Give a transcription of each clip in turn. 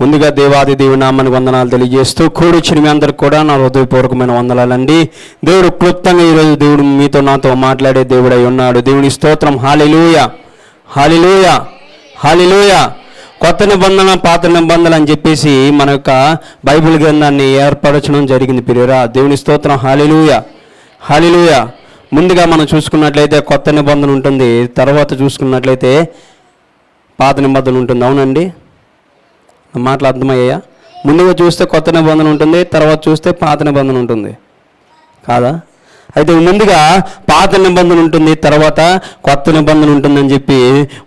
ముందుగా దేవాది దేవుని నామని వందనాలు తెలియజేస్తూ కూడొచ్చిన మీ అందరికి కూడా నా హృదయపూర్వకమైన వందనాలండి. దేవుడు క్లుప్తంగా ఈరోజు దేవుడు మీతో నాతో మాట్లాడే దేవుడై ఉన్నాడు. దేవుని స్తోత్రం. హాలిలూయ. హాలిలూయ. హాలిలూయ. కొత్త నిబంధన పాత నిబంధన అని చెప్పేసి మన యొక్క బైబిల్ గ్రంథాన్ని ఏర్పరచడం జరిగింది పిరియరా. దేవుని స్తోత్రం. హాలిలూయ. హాలిలూయ. ముందుగా మనం చూసుకున్నట్లయితే కొత్త నిబంధన ఉంటుంది. తర్వాత చూసుకున్నట్లయితే పాత నిబంధన ఉంటుంది. అవునండి? మాటలు అర్థమయ్యాయా ముందుగా చూస్తే కొత్త నిబంధన ఉంటుంది తర్వాత చూస్తే పాత నిబంధన ఉంటుంది. కాదా? అయితే ముందుగా పాత నిబంధన ఉంటుంది తర్వాత కొత్త నిబంధన ఉంటుందని చెప్పి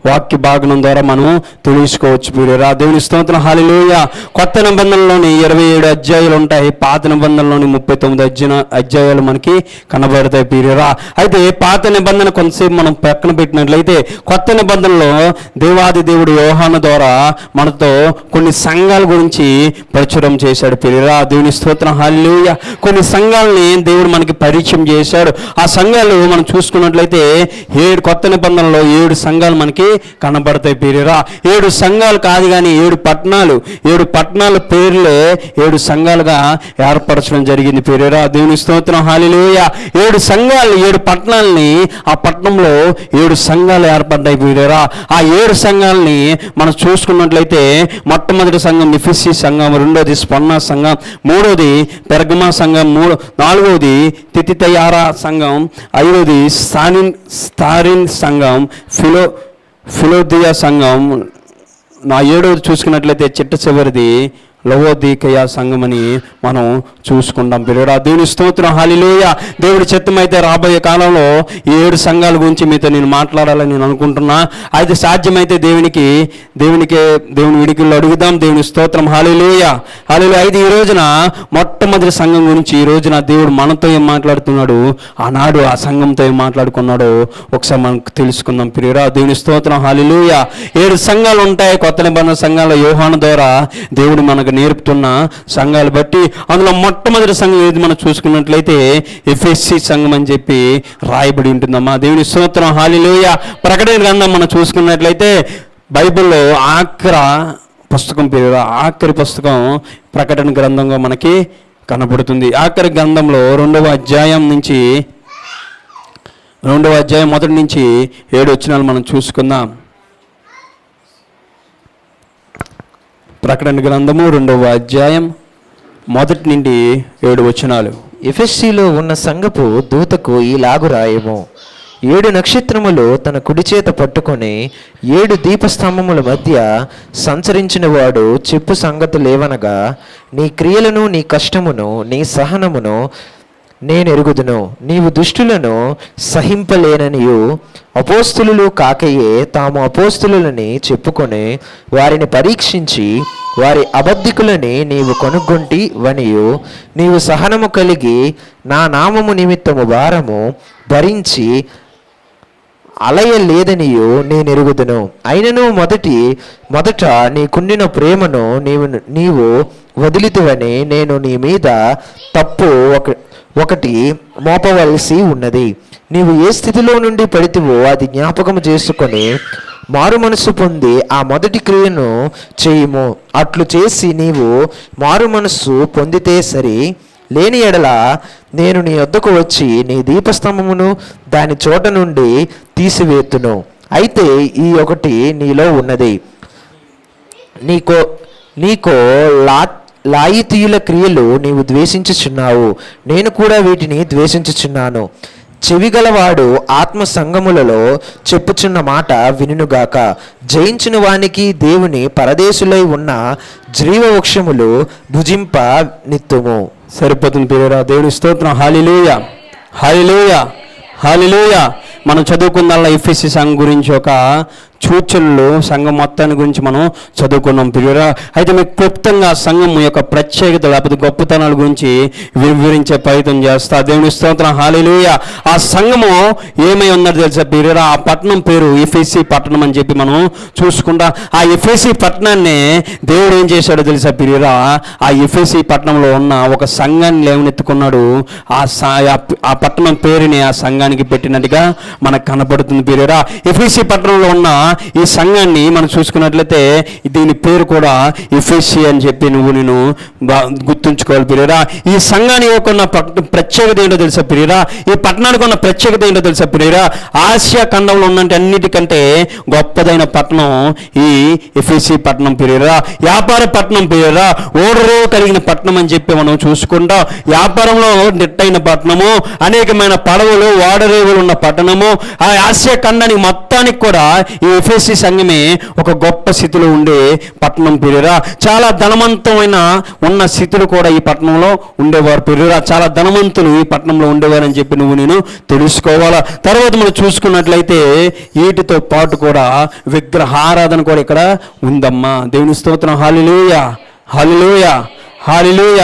వాక్య భాగనం ద్వారా మనం తెలుసుకోవచ్చు మీరు దేవుని స్తోత్రం హాలిలోయ కొత్త నిబంధనలోని ఇరవై ఏడు అధ్యాయులు ఉంటాయి. పాత నిబంధనలోని ముప్పై తొమ్మిది అధ్యయన అధ్యాయాలు మనకి కనబడతాయి పీరియరా అయితే పాత నిబంధన కొంతసేపు మనం పక్కన పెట్టినట్లయితే కొత్త నిబంధనలో దేవాది దేవుడు వ్యవహాన ద్వారా మనతో కొన్ని సంఘాల గురించి ప్రచురం చేశాడు పిల్లరా దేవుని స్తోత్రం హాలిలోయ కొన్ని సంఘాలని దేవుడు మనకి పరిచయం చేశాడు. ఆ సంఘాలు మనం చూసుకున్నట్లయితే ఏడు కొత్త నిబంధనలో ఏడు సంఘాలు మనకి కనబడతాయి పేరురా ఏడు సంఘాలు కాదు కానీ ఏడు పట్టణాలు. ఏడు పట్టణాల పేర్లే ఏడు సంఘాలుగా ఏర్పరచడం జరిగింది పేరురా దేవుని స్తోత్రం. హాలిలోయ ఏడు సంఘాలు ఏడు పట్టణాలని ఆ పట్టణంలో ఏడు సంఘాలు ఏర్పడ్డాయి పేరురా ఆ ఏడు సంఘాలని మనం చూసుకున్నట్లయితే మొట్టమొదటి సంఘం నిఫిసి సంఘం రెండోది స్పన్న సంఘం మూడోది పెరగమా సంఘం మూడు నాలుగోది తితితయారా సంఘం ఐదోది స్థానిన్ స్థారిన్ సంఘం ఫిలో ఫిలోదియా సంఘం. నా ఏడోది చూసుకున్నట్లయితే చిట్ట చివరిది లవోదీకయ సంఘమని మనం చూసుకుంటాం పిల్లడా దేవుని స్తోత్రం హాలిలోయ దేవుడి చిత్తమైతే రాబోయే కాలంలో ఈ ఏడు సంఘాల గురించి మీతో నేను మాట్లాడాలని నేను అనుకుంటున్నా. అయితే సాధ్యమైతే దేవునికి దేవునికే దేవుని విడికిల్లో అడుగుదాం. దేవుని స్తోత్రం హాలిలోయ హాలిలో అయితే ఈ రోజున మొట్టమొదటి సంఘం గురించి ఈ రోజున దేవుడు మనతో ఏం మాట్లాడుతున్నాడు? ఆనాడు ఆ సంఘంతో ఏం మాట్లాడుకున్నాడో ఒకసారి మనకు తెలుసుకుందాం ప్రియరా దేవుని స్తోత్రం హాలిలోయ ఏడు సంఘాలు ఉంటాయి. కొత్త నిబంధన సంఘాల వ్యూహాన ద్వారా దేవుడు మనకు నేర్పుతున్న సంఘాలు బట్టి అందులో మొట్టమొదటి సంఘం ఏది మనం చూసుకున్నట్లయితే ఎఫ్ఎస్సి సంఘం అని చెప్పి రాయబడి ఉంటుందమ్మా. దేవుని స్తోత్రం. హాలిలోయ ప్రకటన గ్రంథం మనం చూసుకున్నట్లయితే బైబిల్లో ఆఖర పుస్తకం పేరు ఆఖరి పుస్తకం ప్రకటన గ్రంథంగా మనకి కనబడుతుంది. ఆఖరి గ్రంథంలో రెండవ అధ్యాయం నుంచి రెండవ అధ్యాయం మొదటి నుంచి ఏడు వచ్చినాలు మనం చూసుకుందాం. ప్రకటన గ్రంథము రెండవ అధ్యాయం మొదటి నుండి ఏడు వచనాలు. ఎఫెస్సిలో ఉన్న సంగపు దూతకు ఈలాగు రాయము ఏడు నక్షత్రములు తన కుడి చేత పట్టుకొని ఏడు దీపస్తంభముల మధ్య సంచరించిన వాడు చెప్పు సంగతి లేవనగా నీ క్రియలను నీ కష్టమును నీ సహనమును నేను ఎరుగుదును నీవు దుష్టులను సహింపలేననియు. అపోస్తులు కాకయే తాము అపోస్తులని చెప్పుకొని వారిని పరీక్షించి వారి అబద్ధికులని నీవు కొనుగొంటి వనియు నీవు సహనము కలిగి నా నామము నిమిత్తము భారము భరించి అలయ లేదనియు నేను ఎరుగుదును అయినను మొదటి మొదట నీకుండిన ప్రేమను నీవు నీవు వదిలితువని నేను నీ మీద తప్పు ఒక ఒకటి మోపవలసి ఉన్నది. నీవు ఏ స్థితిలో నుండి పడితివో అది జ్ఞాపకం చేసుకొని మారు మనసు పొంది ఆ మొదటి క్రియను చేయుము. అట్లు చేసి నీవు మారు మనస్సు పొందితే సరి. లేని ఎడల నేను నీ వద్దకు వచ్చి నీ దీపస్తంభమును దాని చోట నుండి తీసివేతును. అయితే ఈ ఒకటి నీలో ఉన్నది. నీకో నీకో లాట్ లాయితీయుల క్రియలు నీవు ద్వేషించుచున్నావు. నేను కూడా వీటిని ద్వేషించుచున్నాను. చెవిగలవాడు ఆత్మ సంగములలో చెప్పుచున్న మాట వినుగాక జయించిన వానికి దేవుని పరదేశులై ఉన్న జీవవృక్షములు భుజింప నిత్తుము. సరిపోతుంది పేరురా దేవుడి స్తోత్రం. హాలిలోయ హాలిలోయ హాలిలోయ మనం చదువుకుందాల ఎఫ్ఎస్సి సంఘం గురించి ఒక సూచనలు సంఘం మొత్తాన్ని గురించి మనం చదువుకున్నాం ప్రియురా. అయితే మీకు క్లుప్తంగా సంఘం యొక్క ప్రత్యేకత లేకపోతే గొప్పతనాల గురించి వివరించే ప్రయత్నం చేస్తా. దేవుని స్తోత్రం. హాలిలోయ ఆ సంఘము ఏమై ఉన్నది తెలుసా ప్రియురా? ఆ పట్టణం పేరు ఎఫ్ఎస్సి పట్టణం అని చెప్పి మనం చూసుకుంటా. ఆ ఎఫ్ఎస్సి పట్టణాన్ని దేవుడు ఏం చేశాడో తెలుసా ప్రియురా? ఆ ఎఫ్ఎస్సి పట్టణంలో ఉన్న ఒక సంఘాన్ని లేవనెత్తుకున్నాడు. ఆ ఆ- పట్టణం పేరుని ఆ సంఘానికి పెట్టినట్టుగా మనకు కనపడుతుంది ప్రియురా. ఎఫ్ఎస్సి పట్టణంలో ఉన్న ఈ సంఘాన్ని మనం చూసుకున్నట్లయితే దీని పేరు కూడా ఎఫ్ఎస్సి అని చెప్పి నువ్వు నేను గుర్తుంచుకోవాలి ప్రియరా. ఈ సంఘాన్ని ఉన్న ప్రత్యేకత ఏంటో తెలుసా పిరియరా? ఈ పట్టణానికి ఉన్న ప్రత్యేకత ఏంటో తెలుసా పిరియరా? ఆసియా ఖండంలో ఉన్నట్టు అన్నిటికంటే గొప్పదైన పట్టణం ఈ ఎఫ్ఎస్సి పట్టణం పిరియరా. వ్యాపార పట్టణం పిరియరా. ఓడరు కలిగిన పట్టణం అని చెప్పి మనం చూసుకుంటాం. వ్యాపారంలో నిట్టైన పట్టణము అనేకమైన పడవలు ఓడరేవులు ఉన్న పట్టణము. ఆ ఆసియా ఖండానికి మొత్తానికి కూడా ఈ ఎఫ్ఎస్సి సంఘమే ఒక గొప్ప స్థితిలో ఉండే పట్టణం పెరురా. చాలా ధనవంతమైన ఉన్న స్థితులు కూడా ఈ పట్టణంలో ఉండేవారు పెరురా. చాలా ధనవంతులు ఈ పట్టణంలో ఉండేవారని చెప్పి నువ్వు నేను తెలుసుకోవాలా? తర్వాత మనం చూసుకున్నట్లయితే వీటితో పాటు కూడా విగ్రహారాధన కూడా ఇక్కడ ఉందమ్మా. దేవుని స్తోత్రం. Hallelujah hallelujah hallelujah.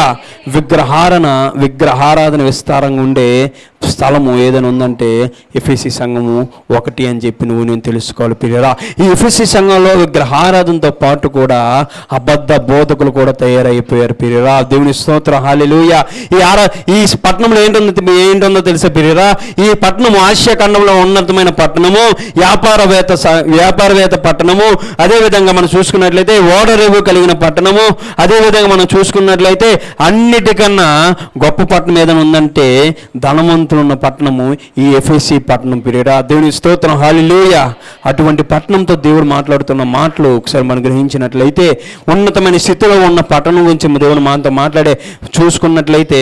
విగ్రహారణ విగ్రహారాధన విస్తారంగా ఉండే స్థలము ఏదైనా ఉందంటే ఎఫ్ఎసి సంఘము ఒకటి అని చెప్పి నువ్వు నేను తెలుసుకోవాలి పిల్లరా. ఈ ఎఫ్ఎసి సంఘంలో విగ్రహారాధనతో పాటు కూడా అబద్ధ బోధకులు కూడా తయారైపోయారు పిల్లరా. దేవుని స్తోత్ర హాలిలోయ. ఈ ఆరా ఈ పట్టణంలో ఏంటుందో ఏంటుందో తెలుసా పిల్లరా? ఈ పట్టణము ఆసియా ఖండంలో ఉన్నతమైన పట్టణము వ్యాపారవేత్త వ్యాపారవేత్త పట్టణము అదేవిధంగా మనం చూసుకున్నట్లయితే ఓడరేవు కలిగిన పట్టణము అదేవిధంగా మనం చూసుకున్న చూసుకున్నట్లయితే అన్నిటికన్నా గొప్ప పట్టణం ఏదైనా ఉందంటే ధనవంతులు ఉన్న పట్టణము ఈ ఎఫ్ఎస్సి పట్టణం పిరియడా దేవుని స్తోత్రం. హాలిలోయ అటువంటి పట్టణంతో దేవుడు మాట్లాడుతున్న మాటలు ఒకసారి మనం గ్రహించినట్లయితే ఉన్నతమైన స్థితిలో ఉన్న పట్టణం గురించి దేవుడు మనతో మాట్లాడే చూసుకున్నట్లయితే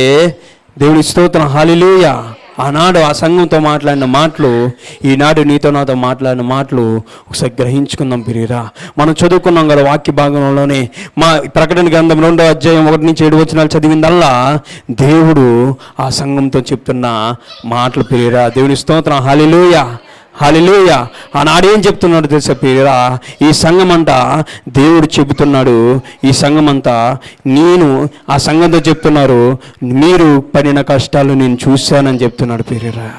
దేవుని స్తోత్రం. హాలిలోయ ఆనాడు ఆ సంఘంతో మాట్లాడిన మాటలు ఈనాడు నీతో నాతో మాట్లాడిన మాటలు ఒకసారి గ్రహించుకుందాం పిరిరా మనం చదువుకున్నాం కదా వాక్య భాగంలోనే. మా ప్రకటన గ్రంథం రెండో అధ్యాయం ఒకటి నుంచి ఏడు వచనాలు చదివిందల్లా దేవుడు ఆ సంఘంతో చెప్తున్న మాటలు పిరిరా దేవుని స్తోత్రం. హాలిలోయ హాలిలోయ ఆనాడు ఏం చెప్తున్నాడు తెలుసా పిరిరా ఈ సంఘం అంతా దేవుడు చెబుతున్నాడు. ఈ సంఘం అంతా నేను ఆ సంఘంతో చెప్తున్నారు. మీరు పడిన కష్టాలు నేను చూశానని చెప్తున్నాడు పిరిరా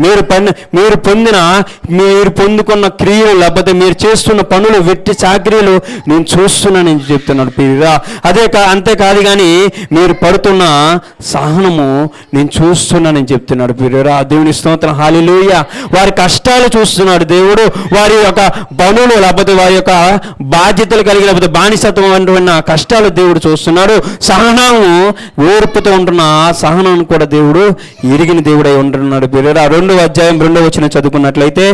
మీరు పని మీరు పొందిన మీరు పొందుకున్న క్రియలు లేకపోతే మీరు చేస్తున్న పనులు వెట్టి చాకరీలు నేను చూస్తున్నానని చెప్తున్నాడు పిరిరా అదే కా అంతేకాదు కానీ మీరు పడుతున్న సహనము నేను చూస్తున్నానని చెప్తున్నాడు పిరిరా దేవుని స్తోత్రం హాలిలోయ. వారి కష్టాలు చూస్తున్నాడు దేవుడు. వారి యొక్క పనులు లేకపోతే వారి యొక్క బాధ్యతలు కలిగి లేకపోతే బానిసత్వం అటువంటి కష్టాలు దేవుడు చూస్తున్నాడు. సహనము ఓర్పుతో ఉంటున్న సహనాన్ని సహనం కూడా దేవుడు ఎరిగిన దేవుడై ఉంటున్నాడు పిల్లరా రెండో అధ్యాయం రెండో వచ్చిన చదువుకున్నట్లయితే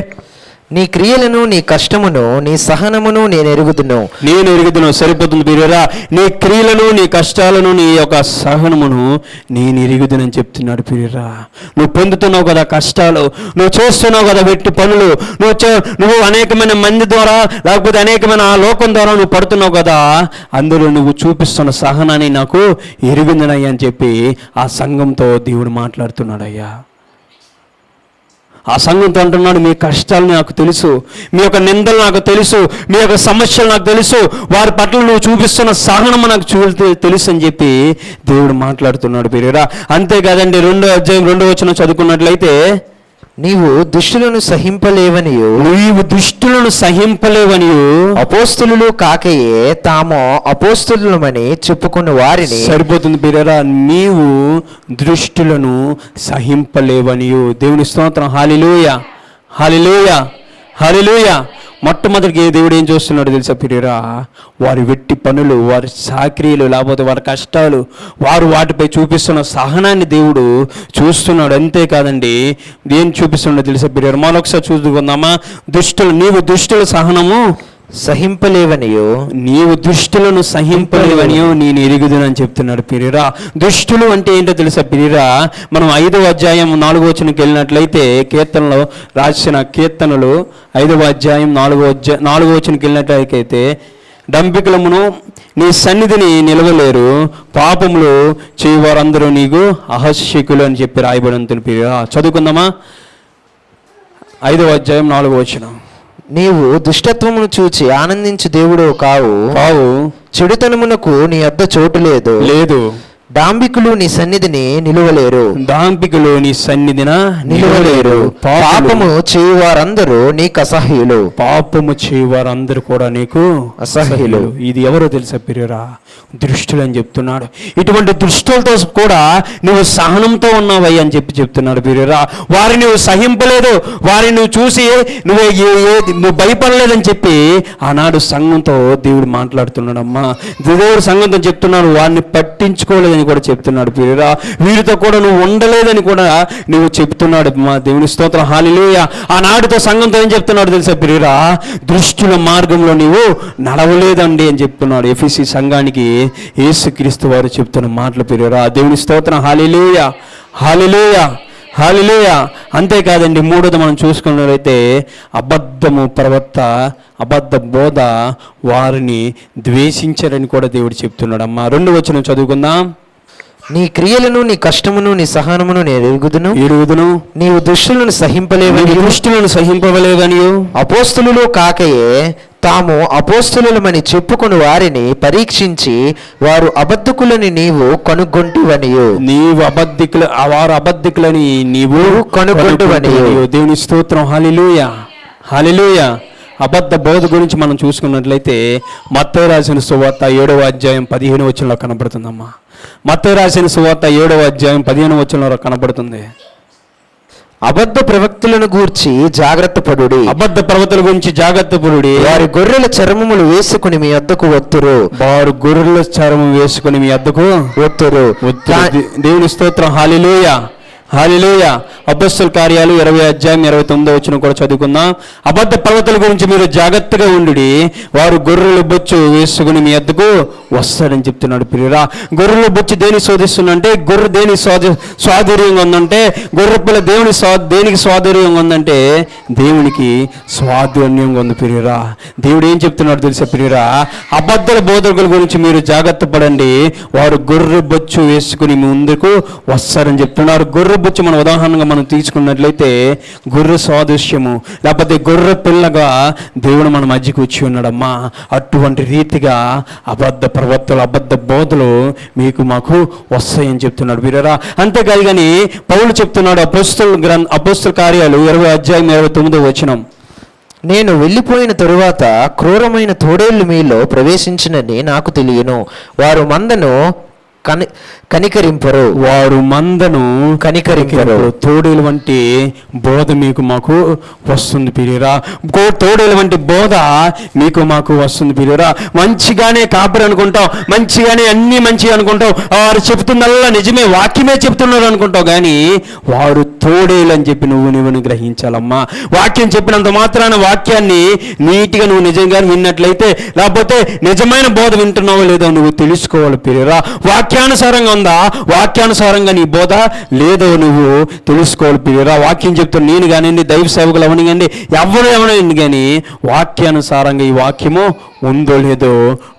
నీ క్రియలను నీ కష్టమును నీ సహనమును నేను ఎరుగుదును. నేను ఎరుగుదును సరిపోతుంది పిల్లరా నీ క్రియలను నీ కష్టాలను నీ యొక్క సహనమును నేను ఎరుగుదునని చెప్తున్నాడు పిల్లరా నువ్వు పొందుతున్నావు కదా కష్టాలు నువ్వు చేస్తున్నావు కదా వెట్టి పనులు నువ్వు నువ్వు అనేకమైన మంది ద్వారా లేకపోతే అనేకమైన ఆ లోకం ద్వారా నువ్వు పడుతున్నావు కదా. అందులో నువ్వు చూపిస్తున్న సహనాన్ని నాకు ఎరుగుందనయ్యా అని చెప్పి ఆ సంఘంతో దేవుడు మాట్లాడుతున్నాడయ్యా. ఆ సంఘంతో అంటున్నాడు మీ కష్టాలు నాకు తెలుసు మీ యొక్క నిందలు నాకు తెలుసు మీ యొక్క సమస్యలు నాకు తెలుసు వారి పట్ల నువ్వు చూపిస్తున్న సహనము నాకు చూ తెలుసు అని చెప్పి దేవుడు మాట్లాడుతున్నాడు పిరియరా అంతేకాదండి రెండో అధ్యాయం రెండో వచ్చిన చదువుకున్నట్లయితే నీవు దుష్టులను సహింపలేవనియు. నీవు దుష్టులను సహింపలేవని అపోస్తులు కాకయే తాము అపోస్తులమని చెప్పుకున్న వారిని. సరిపోతుంది పిరియరా నీవు దృష్టులను సహింపలేవనియు. దేవుని స్తోత్రం. హాలిలోయ. హాలిలోయ. హాలిలోయ మొట్టమొదటికి దేవుడు ఏం చూస్తున్నాడు తెలుసా పిరియరా? వారి వెట్టి పనులు వారి సాక్రియలు లేకపోతే వారి కష్టాలు వారు వాటిపై చూపిస్తున్న సహనాన్ని దేవుడు చూస్తున్నాడు. అంతేకాదండి ఏం చూపిస్తున్నాడో తెలుసా పిరియరా? మరొకసారి చూసుకుందామా దుష్టులు నీవు దుష్టుల సహనము సహింపలేవనియో? నీవు దుష్టులను సహింపలేవనియో నేను ఎరుగుదునని చెప్తున్నాడు పిరిరా. దుష్టులు అంటే ఏంటో తెలుసా పిరిరా? మనం ఐదవ అధ్యాయం నాలుగో వచనకి వెళ్ళినట్లయితే కీర్తనలో రాసిన కీర్తనలు ఐదవ అధ్యాయం నాలుగో అధ్యాయ నాలుగో వచనకి వెళ్ళినట్లయితే డంపికులమును నీ సన్నిధిని నిలవలేరు పాపములు చేయవారందరూ నీకు అహస్యకులు అని చెప్పి రాయబడి పిరిరా. చదువుకుందామా? ఐదవ అధ్యాయం నాలుగో వచనం. నీవు దుష్టత్వమును చూచి ఆనందించు దేవుడు కావు. కావు. చెడుతనమునకు నీ వద్ద చోటు లేదు. లేదు. డాంబికులు నీ సన్నిధిని నిలువలేరు. దాంపికలో నీ సన్నిధిన నిలువలేరు. పాపము చేయువారందరూ నీకు అసహ్యులు. పాపము చేయవారందరూ కూడా నీకు అసహ్యులు. ఇది ఎవరో తెలుసా పిరియరా? దృష్టులు అని చెప్తున్నాడు. ఇటువంటి దృష్టులతో కూడా నువ్వు సహనంతో ఉన్నావయ్య అని చెప్పి చెప్తున్నాడు పిరియరా. వారిని నువ్వు సహింపలేదు. వారిని నువ్వు చూసి నువ్వు నువ్వు భయపడలేదని చెప్పి ఆనాడు సంఘంతో దేవుడు మాట్లాడుతున్నాడమ్మా. దేవుడు సంఘంతో చెప్తున్నాడు వారిని పట్టించుకోలేదని కూడా చెప్తున్నాడు ప్రియురా వీరితో కూడా నువ్వు ఉండలేదని కూడా నువ్వు చెప్తున్నాడు. మా దేవుని స్తోత్రం హాలిలేయ ఆనాడుతో సంఘంతో ఏం చెప్తున్నాడు తెలుసా ప్రియురా దృష్టిల మార్గంలో నీవు నడవలేదండి అని చెప్తున్నాడు ఎఫ్ఎసి సంఘానికి యేసుక్రీస్తు వారు చెప్తున్న మాటలు ప్రియురా దేవుని స్తోత్రం హాలిలేయ హాలిలేయ హాలిలేయ అంతేకాదండి మూడోది మనం చూసుకున్నట్లయితే అబద్ధము ప్రవర్త అబద్ధ బోధ వారిని ద్వేషించారని కూడా దేవుడు చెప్తున్నాడు. అమ్మా రెండు వచ్చిన చదువుకుందాం. నీ క్రియలను నీ కష్టమును నీ సహనమును నేను ఎరుగుదును. ఎరుగుదును. నీవు దుష్టులను సహింపలేవని దృష్టిలను సహింపవలేవనియు. అపోస్తులు కాకయే తాము అపోస్తులమని చెప్పుకుని వారిని పరీక్షించి వారు అబద్ధకులని నీవు కనుగొంటివనియు. నీవు అబద్ధికుల వారు అబద్ధికులని నీవు కనుగొంటువనియు. కనుగొంటువనియు. దేవుని స్తోత్రం. హాలిలూయ హాలిలూయ అబద్ధ బోధ గురించి మనం చూసుకున్నట్లయితే మత్తయి రాసిన సువార్త ఏడవ అధ్యాయం పదిహేను వచనంలో కనబడుతుందమ్మా. మత్తయి రాసిన సువార్త ఏడవ అధ్యాయం పదిహేను వచనంలో కనబడుతుంది. అబద్ధ ప్రవక్తులను గూర్చి జాగ్రత్త పడుడి. అబద్ధ ప్రవతల గురించి జాగ్రత్త పురుడి వారి గొర్రెల చర్మములు వేసుకుని మీ వద్దకు వత్తురు. వారు గొర్రెల చరము వేసుకుని మీ అద్దకు వత్తురు. దేవుని స్తోత్రం. హాలిలోయ. హాలిలోయ. అబద్ధుల కార్యాలు ఇరవై అధ్యాయం ఇరవై తొమ్మిదో వచ్చిన కూడా చదువుకుందాం. అబద్ధ పర్వతాల గురించి మీరు జాగ్రత్తగా ఉండి వారు గొర్రెలు బొచ్చు వేసుకుని మీ ఎద్దుకు వస్తాడని చెప్తున్నాడు ప్రియురా. గొర్రెల బొచ్చు దేని శోధిస్తుందంటే గొర్రె దేని స్వాధి స్వాధుర్యంగా ఉందంటే గొర్రె దేవుని స్వా దేనికి స్వాధుర్యంగా ఉందంటే దేవునికి స్వాధీన్యంగా ఉంది ప్రియురా. దేవుడు ఏం చెప్తున్నాడు తెలుసా ప్రియురా? అబద్ధల బోధకుల గురించి మీరు జాగ్రత్త పడండి. వారు గొర్రె బొచ్చు వేసుకుని ముందుకు వస్తారని చెప్తున్నారు. గొర్రె బొచ్చు మన ఉదాహరణగా మనం తీసుకున్నట్లయితే గొర్రె స్వాదృశ్యము లేకపోతే గొర్రె పిల్లగా దేవుడు మన మధ్యకు వచ్చి ఉన్నాడమ్మా. అటువంటి రీతిగా అబద్ధ ప్రవర్తలు అబద్ధ బోధలు మీకు మాకు వస్తాయని చెప్తున్నాడు. వీరరా అంతేకాదు కానీ పౌలు చెప్తున్నాడు అపోస్తుల గ్రంథ అపోస్తుల కార్యాలు ఇరవై అధ్యాయం ఇరవై తొమ్మిదో వచనం. నేను వెళ్ళిపోయిన తరువాత క్రూరమైన తోడేళ్ళు మీలో ప్రవేశించినని నాకు తెలియను. వారు మందను కని కనికరింపరు. వారు మందను కనికరింపరు. తోడేలు వంటి బోధ మీకు మాకు వస్తుంది పిరియరా. గో- తోడేలు వంటి బోధ మీకు మాకు వస్తుంది పిరియరా. మంచిగానే కాపరి అనుకుంటాం మంచిగానే అన్ని మంచిగా అనుకుంటాం వారు చెప్తుందల్లా నిజమే వాక్యమే చెప్తున్నారు అనుకుంటావు. కానీ వారు తోడేలు అని చెప్పి నువ్వు నువ్వుని గ్రహించాలమ్మా. వాక్యం చెప్పినంత మాత్రాన వాక్యాన్ని నీట్గా నువ్వు నిజంగా విన్నట్లయితే లేకపోతే నిజమైన బోధ వింటున్నావో లేదో నువ్వు తెలుసుకోవాలి పిరియరా. వాక్యానుసారంగా ఉందా? వాక్యానుసారంగా నీ బోధ లేదో నువ్వు తెలుసుకోవాలి పిరియరా వాక్యం చెప్తున్న నేను కానివ్వండి దైవ సేవకులు అవనివ్వండి. ఎవరు ఎవరైంది కానీ వాక్యానుసారంగా ఈ వాక్యము ఉందో లేదో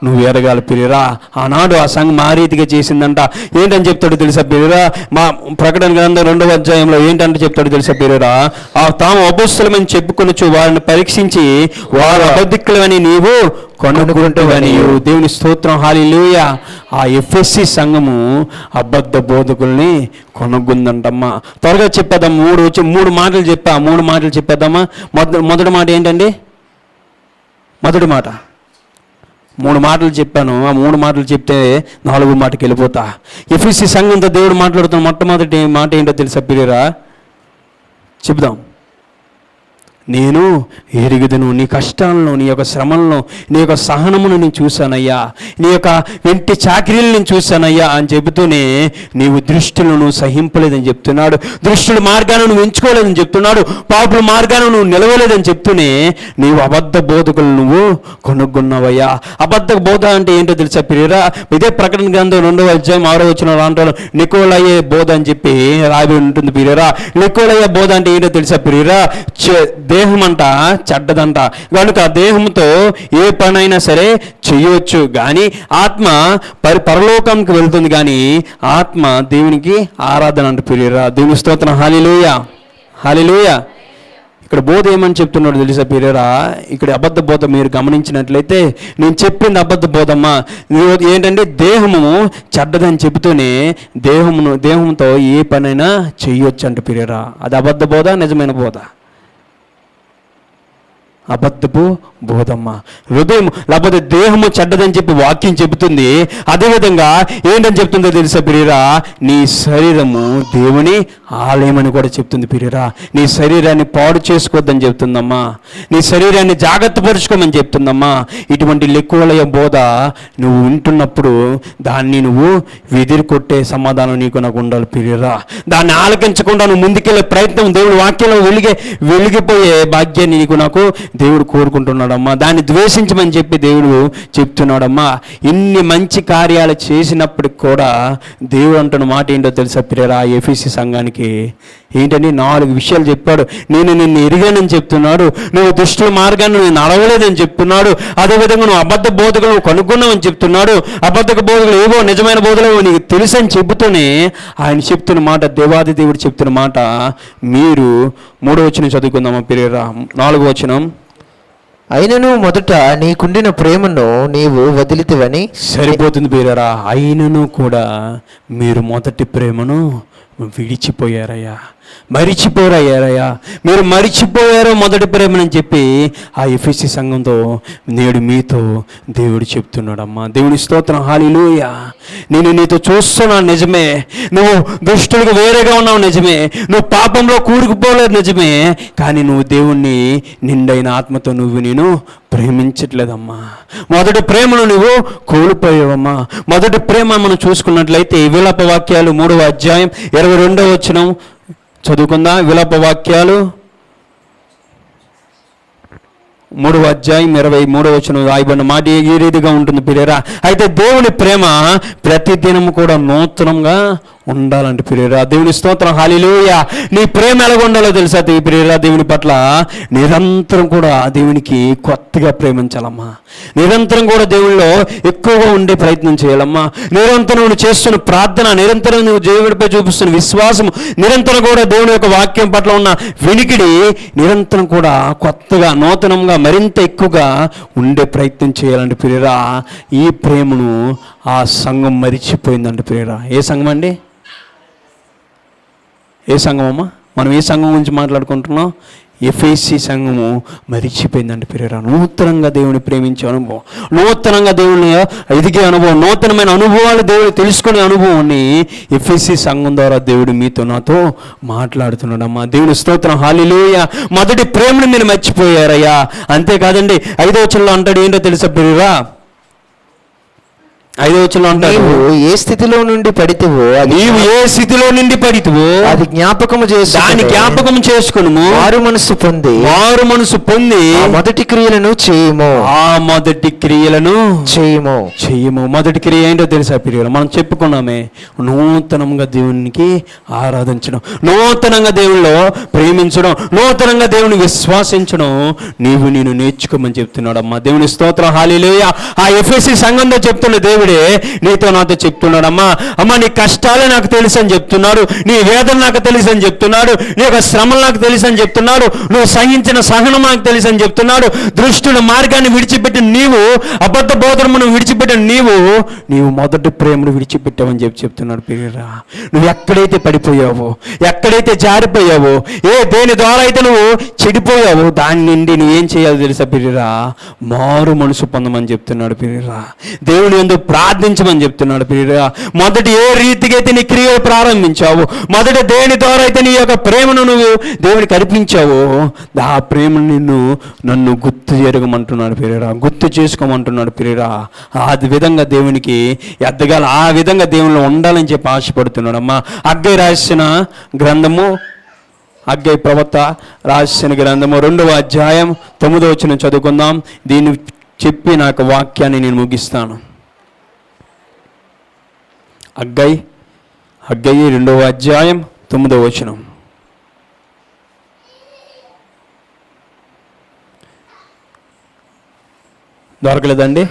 నువ్వు ఎరగాలి పిరిరా ఆనాడు ఆ సంఘం ఆ రీతిగా చేసిందంట. ఏంటని చెప్తాడు తెలుసా పిరిరా మా ప్రకటన గ్రంథం రెండవ అధ్యాయంలో ఏంటంటే చెప్తాడు తెలుసా పిరిరా ఆ తాము అబుస్తులమని చెప్పుకొనొచ్చు వారిని పరీక్షించి వారు అబద్ధిక్కులమని నీవు కొనుక్కుంటువని దేవుని స్తోత్రం హాలిలూయ. ఆ ఎఫ్ఎస్సి సంఘము అబద్ధ బోధకుల్ని కొనుక్కుందంటమ్మా. త్వరగా చెప్పేద్దాం మూడు వచ్చి మూడు మాటలు చెప్పా మూడు మాటలు చెప్పేద్దామా? మొదటి మొదటి మాట ఏంటండి? మొదటి మాట. మూడు మాటలు చెప్పాను. ఆ మూడు మాటలు చెప్తే నాలుగు మాటకి వెళ్ళిపోతా. ఎఫ్ఎస్సి సంఘంతో దేవుడు మాట్లాడుతున్న మొట్టమొదటి మాట ఏంటో తెలుసా పిరియరా? చెప్దాం నేను ఎరుగుదును నీ కష్టాలను నీ యొక్క శ్రమలను నీ యొక్క సహనమును నేను చూశానయ్యా. నీ యొక్క వెంటి చాకరీలు నేను చూశానయ్యా అని చెబుతూనే నీవు దృష్టిలను సహింపలేదని చెప్తున్నాడు. దృష్టుల మార్గాన్ని నువ్వు ఎంచుకోలేదని చెప్తున్నాడు. పాపుల మార్గాన్ని నువ్వు నిలవలేదని చెప్తూనే నీవు అబద్ధ బోధకులు నువ్వు కొనుక్కున్నావయ్యా అబద్ధ బోధ అంటే ఏంటో తెలుసా ప్రియరా? ఇదే ప్రకటన గ్రంథం రెండవ అధ్యాయం ఆరో వచ్చిన దాంట్లో నికోలయ్యే బోధ అని చెప్పి రాబి ఉంటుంది ప్రియరా. నికోలయ్యే బోధ అంటే ఏంటో తెలుసా ప్రియరా? దేహమంట చెడ్డదంట. కనుక దేహంతో ఏ పనైనా సరే చేయవచ్చు కానీ ఆత్మ పరి పరలోకంకి వెళ్తుంది. కానీ ఆత్మ దేవునికి ఆరాధన అంట పిరియరా దేవుని స్తోత్రం. హాలిలోయ హాలిలోయ ఇక్కడ బోధ ఏమని చెప్తున్నాడు తెలుసా ప్రియురా ఇక్కడ అబద్ధ బోధ మీరు గమనించినట్లయితే నేను చెప్పింది అబద్ధ బోధమ్మా. ఏంటంటే దేహము చెడ్డదని చెబుతూనే దేహమును దేహంతో ఏ పనైనా చేయొచ్చు అంట పిరేరా అది అబద్ధ బోధ నిజమైన బోధ? అబద్ధపు బోధమ్మ. హృదయం లేకపోతే దేహము చెడ్డదని చెప్పి వాక్యం చెబుతుంది. అదేవిధంగా ఏంటని చెప్తుందో తెలుసా పిరిరా నీ శరీరము దేవుని ఆలయమని కూడా చెప్తుంది పిరిరా నీ శరీరాన్ని పాడు చేసుకోవద్దని చెప్తుందమ్మా. నీ శరీరాన్ని జాగ్రత్త పరుచుకోమని చెప్తుందమ్మా. ఇటువంటి లెక్కువలయ బోధ నువ్వు వింటున్నప్పుడు దాన్ని నువ్వు వెదిరి కొట్టే సమాధానం నీకు నాకు ఉండాలి పిరిరా దాన్ని ఆలకించకుండా నువ్వు ముందుకెళ్ళే ప్రయత్నం దేవుడు వాక్యంలో వెలిగే వెలిగిపోయే భాగ్యాన్ని నీకు నాకు దేవుడు కోరుకుంటున్నాడమ్మా. దాన్ని ద్వేషించమని చెప్పి దేవుడు చెప్తున్నాడమ్మా. ఇన్ని మంచి కార్యాలు చేసినప్పటికి కూడా దేవుడు అంటున్న మాట ఏంటో తెలుసా పిల్లరా ఎఫీసీ సంఘానికి ఏంటని నాలుగు విషయాలు చెప్పాడు. నేను నిన్ను ఎరిగానని చెప్తున్నాడు. నువ్వు దుష్టుల మార్గాన్ని నేను నడవలేదని చెప్తున్నాడు. అదేవిధంగా నువ్వు అబద్ధ బోధకులు నువ్వు కనుక్కున్నావని చెప్తున్నాడు. అబద్ధక బోధకులు ఏవో నిజమైన బోధలు నీకు తెలుసని చెబుతూనే ఆయన చెప్తున్న మాట దేవాది దేవుడు చెప్తున్న మాట మీరు మూడో వచనం చదువుకుందామా పిరియరా నాలుగో వచనం. అయినను మొదట నీకుండిన ప్రేమను నీవు వదిలితివని సరిపోతుంది బీరరా. అయినను కూడా మీరు మొదటి ప్రేమను విడిచిపోయారయ్యా. మరిచిపోరయ్యారయ్యా మీరు మరిచిపోయారో మొదటి ప్రేమని చెప్పి ఆ ఎఫ్ఎస్సి సంఘంతో నేడు మీతో దేవుడు చెప్తున్నాడమ్మా. దేవుని స్తోత్రం హాలిలోయ నేను నీతో చూస్తున్నాను నిజమే. నువ్వు దుష్టులకు వేరేగా ఉన్నావు నిజమే. నువ్వు పాపంలో కూరుకుపోలేదు నిజమే. కానీ నువ్వు దేవుణ్ణి నిండైన ఆత్మతో నువ్వు నేను ప్రేమించట్లేదమ్మా. మొదటి ప్రేమను నువ్వు కోల్పోయావమ్మా. మొదటి ప్రేమ మనం చూసుకున్నట్లయితే విలాప వాక్యాలు మూడవ అధ్యాయం ఇరవై రెండవ వచ్చినాం చదువుకుందా? విలప వాక్యాలు. మూడవ అధ్యాయం ఇరవై మూడవ వచ్చిన రాయబడిన మాట ఏ- రీతిగా ఉంటుంది పిరేరా అయితే దేవుని ప్రేమ ప్రతిదినం కూడా నూతనంగా ఉండాలంటే ప్రియురా దేవుని స్తోత్రం హాలిలోయ నీ ప్రేమ ఎలాగుండాలో తెలుసా ఈ పిరేరా దేవుని పట్ల? నిరంతరం కూడా దేవునికి కొత్తగా ప్రేమించాలమ్మా. నిరంతరం కూడా దేవునిలో ఎక్కువగా ఉండే ప్రయత్నం చేయాలమ్మా. నిరంతరం నువ్వు చేస్తున్న ప్రార్థన నిరంతరం నువ్వు దేవుడిపై చూపిస్తున్న విశ్వాసం నిరంతరం కూడా దేవుని యొక్క వాక్యం పట్ల ఉన్న వినికిడి నిరంతరం కూడా కొత్తగా నూతనంగా మరింత ఎక్కువగా ఉండే ప్రయత్నం చేయాలంటే ప్రియరా ఈ ప్రేమను ఆ సంఘం మరిచిపోయిందంటే ప్రియరా. ఏ సంఘం అండి? ఏ సంఘం అమ్మా మనం ఏ సంఘం గురించి మాట్లాడుకుంటున్నాం? ఎఫ్ఐసి సంఘము. మరిచిపోయిందండి ప్రియరా నూతనంగా దేవుని ప్రేమించే అనుభవం. నూతనంగా దేవుని ఎదిగే అనుభవం నూతనమైన అనుభవాలు దేవుడు తెలుసుకునే అనుభవాన్ని ఎఫ్ఐసి సంఘం ద్వారా దేవుడు మీతో నాతో మాట్లాడుతున్నాడమ్మా. దేవుని స్తోత్రం హాలిలోయ. మొదటి ప్రేమను మీరు మర్చిపోయారయ్యా. అంతేకాదండి ఐదో వచ్చంలో అంటాడు ఏంటో తెలుసా ప్రియరా ఐదో అంటాడు నీవు ఏ స్థితిలో నుండి పడితేవో నీవు ఏ స్థితిలో నుండి పడితువో అది జ్ఞాపకము చేసి దాని జ్ఞాపకం చేసుకును వారు మనసు పొంది వారు మనసు పొంది మొదటి క్రియలను చేయము. ఆ మొదటి క్రియలను చేయము. చెయ్యము మొదటి క్రియ ఏంటో తెలుసా ప్రియులు? మనం చెప్పుకున్నామే. నూతనంగా దేవునికి ఆరాధించడం. నూతనంగా దేవునిలో ప్రేమించడం. నూతనంగా దేవుని విశ్వాసించడం. నీవు నేను నేర్చుకోమని చెప్తున్నాడు అమ్మా దేవుని స్తోత్రం. హాలీలోయ. ఆ ఎఫ్ఎస్సి సంఘంతో చెప్తున్న దేవుడే నీతో నాతో చెప్తున్నాడమ్మా. అమ్మా నీ కష్టాలు నాకు తెలుసు అని చెప్తున్నాడు. నీ వేదన నాకు తెలుసు అని చెప్తున్నాడు. నీ యొక్క శ్రమలు నాకు తెలుసు అని చెప్తున్నాడు. నువ్వు సహించిన సహనం నాకు తెలుసు అని చెప్తున్నాడు. దృష్టుల మార్గాన్ని విడిచిపెట్టిన నీవు అబద్ధ బోధనమును విడిచిపెట్టిన నీవు నీవు మొదటి ప్రేమను విడిచిపెట్టావని చెప్పి చెప్తున్నాడు పిరియరా. నువ్వు ఎక్కడైతే పడిపోయావో ఎక్కడైతే జారిపోయావో ఏ దేని ద్వారా అయితే నువ్వు చెడిపోయావో దాని నుండి నువ్వేం చేయాలో తెలుసా పిరియరా? మారు మనసు పొందమని చెప్తున్నాడు పిరియరా. దేవుని ఎందుకు ప్రార్థించమని చెప్తున్నాడు పిరియరా మొదటి ఏ రీతికైతే అయితే నీ క్రియలు ప్రారంభించావు మొదట దేని ద్వారా అయితే నీ యొక్క ప్రేమను నువ్వు దేవునికి అర్పించావో ఆ ప్రేమ నిన్ను నన్ను గుర్తు జరగమంటున్నాడు పిరియరా గుర్తు చేసుకోమంటున్నాడు పిరియరా ఆ విధంగా దేవునికి ఎద్దగాల ఆ విధంగా దేవునిలో ఉండాలని చెప్పి ఆశపడుతున్నాడు. అమ్మా అగ్గై రాసిన గ్రంథము అగ్గై ప్రవక్త రాసిన గ్రంథము రెండవ అధ్యాయం తొమ్మిదో వచ్చిన చదువుకుందాం. దీన్ని చెప్పి నాకు వాక్యాన్ని నేను ముగిస్తాను. అగ్గై అగ్గయ్యి రెండవ అధ్యాయం తొమ్మిదవ వచనం. దొరకలేదండి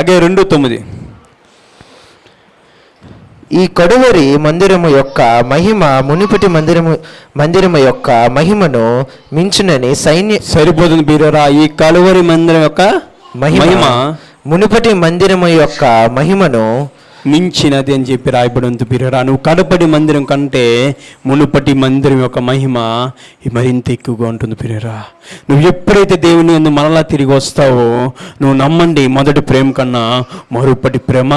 అగే రెండు తొమ్మిది. ఈ కడువరి మందిరము యొక్క మహిమ మునుపటి మందిరము మందిరము యొక్క మహిమను మించునని సైన్య సరిపోతుంది బీరరా ఈ కలువరి మందిరం యొక్క మహిమ. మహిమ. మునుపటి మందిరము యొక్క మహిమను మించినది అని చెప్పి రాయబడి ఉంది బీరరా నువ్వు కడపటి మందిరం కంటే మునుపటి మందిరం యొక్క మహిమ మరింత ఎక్కువగా ఉంటుంది బీరరా నువ్వు ఎప్పుడైతే దేవుని అందు మరలా తిరిగి వస్తావో నువ్వు నమ్మండి మొదటి ప్రేమ కన్నా మరుపటి ప్రేమ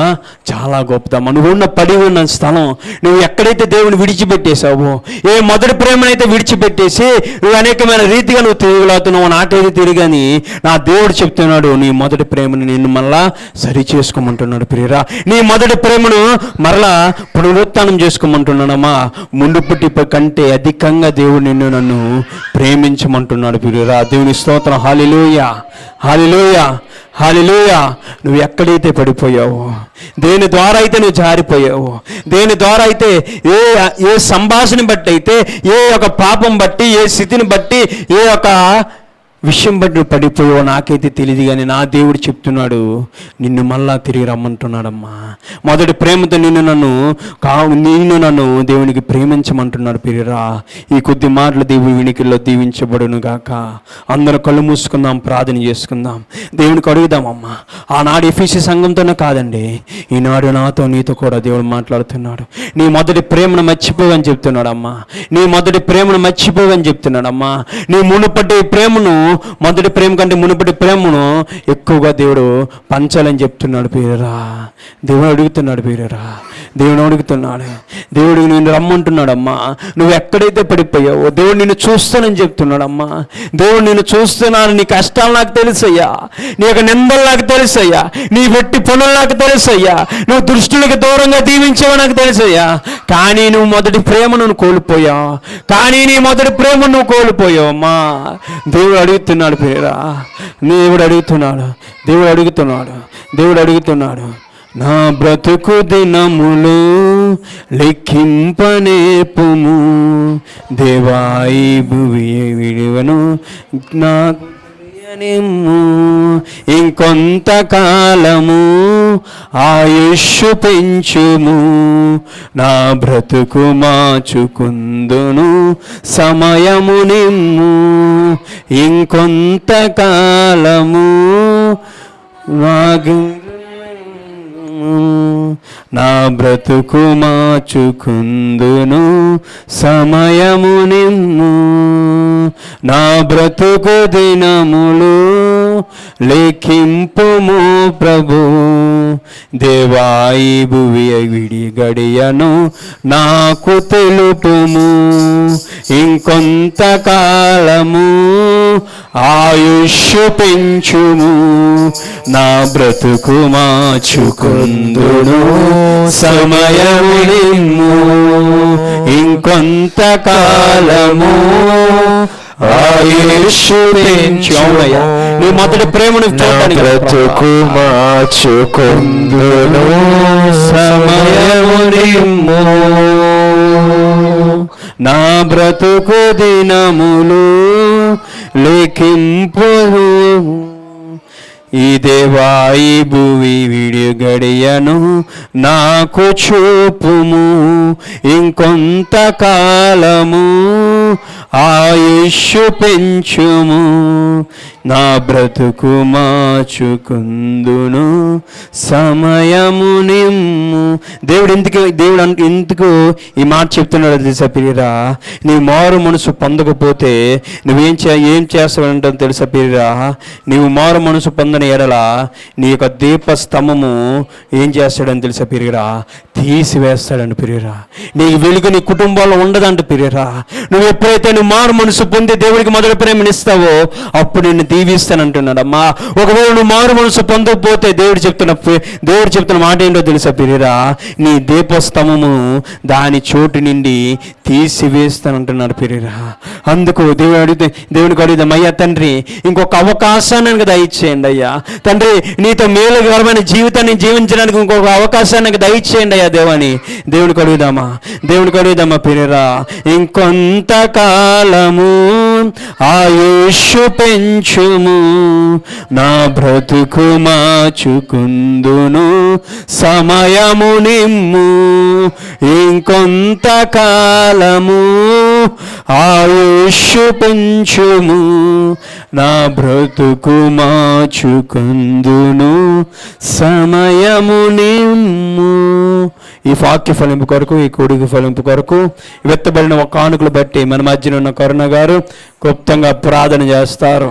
చాలా గొప్పదమ్మ. నువ్వు ఉన్న పడి ఉన్న స్థలం నువ్వు ఎక్కడైతే దేవుని విడిచిపెట్టేశావో ఏ మొదటి ప్రేమనైతే విడిచిపెట్టేసి నువ్వు అనేకమైన రీతిగా నువ్వు తిరుగులాతున్నావు నాకైతే తిరిగని నా దేవుడు చెప్తున్నాడు నీ మొదటి ప్రేమని నిన్ను మళ్ళా సరి చేసుకోమంటున్నాడు ప్రియరా నీ మొదటి ప్రేమను మరలా పునరుత్నం చేసుకోమంటున్నానమ్మా. ముందు పుట్టి కంటే అధికంగా దేవుడు నిన్ను నన్ను ప్రేమించమంటున్నాడు ప్రియరా దేవుని స్తోత్రం. హాలిలోయ హాలిలోయ హాలిలోయ నువ్వు ఎక్కడైతే పడిపోయావో దేని ద్వారా అయితే నువ్వు జారిపోయావో దేని ద్వారా అయితే ఏ ఏ సంభాషణ బట్టి అయితే ఏ ఒక పాపం బట్టి ఏ స్థితిని బట్టి ఏ ఒక విషయం బట్టి నువ్వు నాకైతే తెలియదు కానీ నా దేవుడు చెప్తున్నాడు నిన్ను మళ్ళా తిరిగి రమ్మంటున్నాడమ్మా. మొదటి ప్రేమతో నిన్ను నన్ను కా నిన్ను నన్ను దేవునికి ప్రేమించమంటున్నాడు పిరిరా ఈ కొద్ది మాటలు దేవుని వినికిల్లో దీవించబడును గాక. అందరూ కళ్ళు మూసుకుందాం ప్రార్థన చేసుకుందాం. దేవునికి అడుగుదామమ్మా. ఆనాడు ఎఫీసీ సంఘంతోనే కాదండి ఈనాడు నాతో నీతో కూడా దేవుడు మాట్లాడుతున్నాడు. నీ మొదటి ప్రేమను మర్చిపోవని చెప్తున్నాడమ్మా. నీ మొదటి ప్రేమను మర్చిపోవని చెప్తున్నాడమ్మా. నీ మునుపటి ప్రేమను మొదటి ప్రేమ కంటే మునుపటి ప్రేమను ఎక్కువగా దేవుడు పంచాలని చెప్తున్నాడు పేరురా. దేవుడు అడుగుతున్నాడు పేరురా. దేవుడు అడుగుతున్నాడు? దేవుడు నేను రమ్మంటున్నాడమ్మా. నువ్వు ఎక్కడైతే పడిపోయావో దేవుడు నిన్ను చూస్తానని చెప్తున్నాడమ్మా. దేవుడు నిన్ను చూస్తున్నాను నీ కష్టాలు నాకు తెలుసయ్యా. నీ యొక్క నిందలు నాకు తెలుసయ్యా. నీ వెట్టి పనులు నాకు తెలుసయ్యా. నువ్వు దృష్టికి దూరంగా దీవించావో నాకు తెలుసయ్యా. కానీ నువ్వు మొదటి ప్రేమను నువ్వు కోల్పోయావు. కానీ నీ మొదటి ప్రేమ నువ్వు కోల్పోయావు అమ్మా. దేవుడు అడుగుతున్నాడు పేరా. దేవుడు అడుగుతున్నాడు. దేవుడు అడుగుతున్నాడు. దేవుడు అడుగుతున్నాడు. నా బ్రతుకు దినములు లెక్కింపనేపుము. దేవాయి భువి విడువను నా నిమ్ము ఇంకొంతకాలము ఆయుష్షు పెంచుము. నా బ్రతుకు మార్చుకుందును సమయము నిమ్ము. ఇంకొంతకాలము నాగు నా బ్రతుకు మార్చుకుందును సమయము నిమ్ము నా బ్రతుకు దినములు లెక్కింపుము ప్రభు. దేవాయి భువి విడి గడియను నాకు తెలుపుము. ఇంకొంతకాలము ఆయుష్ పెంచుము నా బ్రతుకు మార్చుకుందును సమయము నిమ్ము ఇంకొంతకాలము ఆయుష్ పెంచు అవునయ్యా. నీ మొదటి ప్రేమను బ్రతుకు మార్చుకుందును సమయము నిమ్ము నా బ్రతుకు దినములు లేఖింపు ఇదే వాయి భువి విడి గడియను నాకు చూపుము. ఇంకొంతకాలము ఆయుష్ పెంచుము. నా బ్రతుకు మార్చుకుందును సమయము నిమ్ము. దేవుడు ఎందుకు దేవుడు ఎందుకు ఈ మాట చెప్తున్నాడు తెలుసా పిరిరా నీ మారు మనసు పొందకపోతే నువ్వేం చే ఏం చేస్తావంటే తెలుసా పిరిరా నీవు మారు మనసు పొందని ఎడల నీ యొక్క దీప స్తంభము ఏం చేస్తాడని తెలుసా పిరిరా తీసివేస్తాడని పిరిరా నీ వెలుగు నీ కుటుంబంలో ఉండదంట పిరిరా నువ్వు ఎప్పుడైతే నువ్వు మారు మనసు పొంది దేవుడికి మొదటి ప్రేమనిస్తావో అప్పుడు నిన్ను దీవిస్తానంటున్నాడు అమ్మా ఒకవేళ నువ్వు మారు మనసు పొందకపోతే దేవుడు చెప్తున్న దేవుడు చెప్తున్న మాట ఏంటో తెలుసా పిరిరా నీ దీపస్తంభము దాని చోటు నుండి తీసివేస్తానంటున్నాడు పిరిరా అందుకు దేవుడు అడిగితే దేవునికి అడిగితే అయ్యా తండ్రి ఇంకొక అవకాశాన్ని నాకు దయచేయండి అయ్యా. తండ్రి నీతో మేలుకరమైన జీవితాన్ని జీవించడానికి ఇంకొక అవకాశాన్ని నాకు దయచేయండి అయ్యా దేవని. దేవుడికి అడుగుదామా? దేవుడికి అడుగుదామా పిరిరా ఇంకొంతకాలము ఆయుష్ పెంచుము. నా బ్రతుకు మార్చుకుందును సమయము నిమ్ము. ఇంకొంత కాలము ఆయుష్ పెంచుము. నా బ్రతుకు మార్చుకుందును సమయము నిమ్ము. ఈ వాక్య ఫలింపు కొరకు ఈ కొడుకు ఫలింపు కొరకు వెత్తబడిన ఒక కానుకలు బట్టి మన మధ్యన ఉన్న కరుణ గారు గుప్తంగా ప్రార్థన చేస్తారు.